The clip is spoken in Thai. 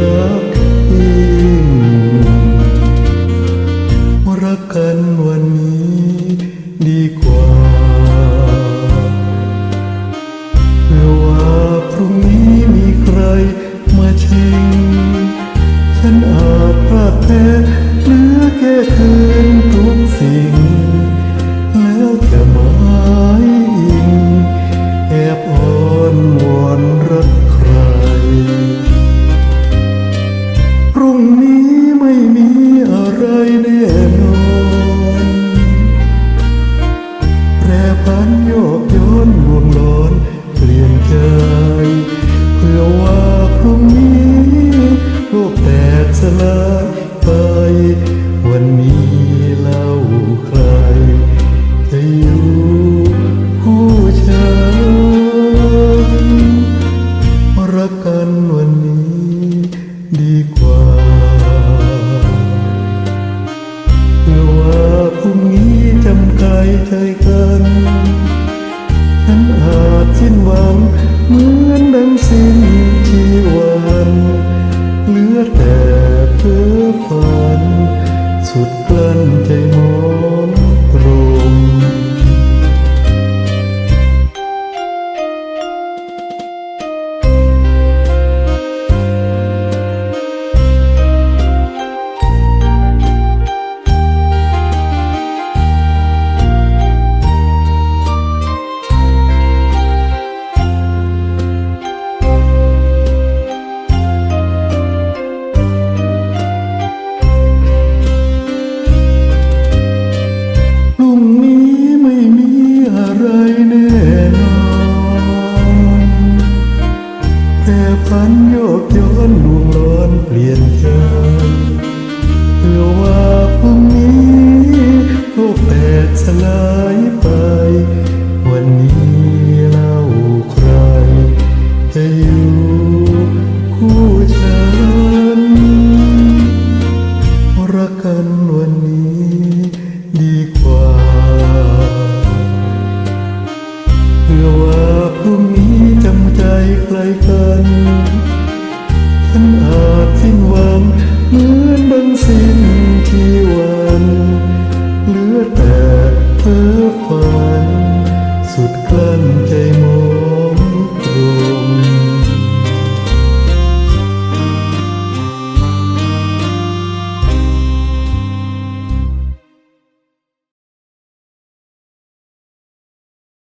รักยิ่งรักกันวันนี้ดีกว่าเพื่อว่าพรุ่งนี้มีใครมาชิง ฉันอาจพลาดแพ้เหลือแค่คืน กันวันนี้ดีกว่าเพื่อว่าพรุ่งนี้จำกายใจกัน ฉันอาจสิ้นหวังเหมือนดังสิ้นชีวันเหลือแต่เพ้อฝัน สุดกลั้นใจม แต่พันโยกย้อนลวงล้อนเปลี่ยนใจเพื่อว่าพรุ่งนี้โลกแตกสลายไป วันนี้เล่าใคร จะอยู่คู่ฉัน รักกันวันนี้ดีกว่าเพื่อว่าพรุ่ง นี้ใจใครกันฉันอาจสิ้นหวังเหมือนดังสิ้น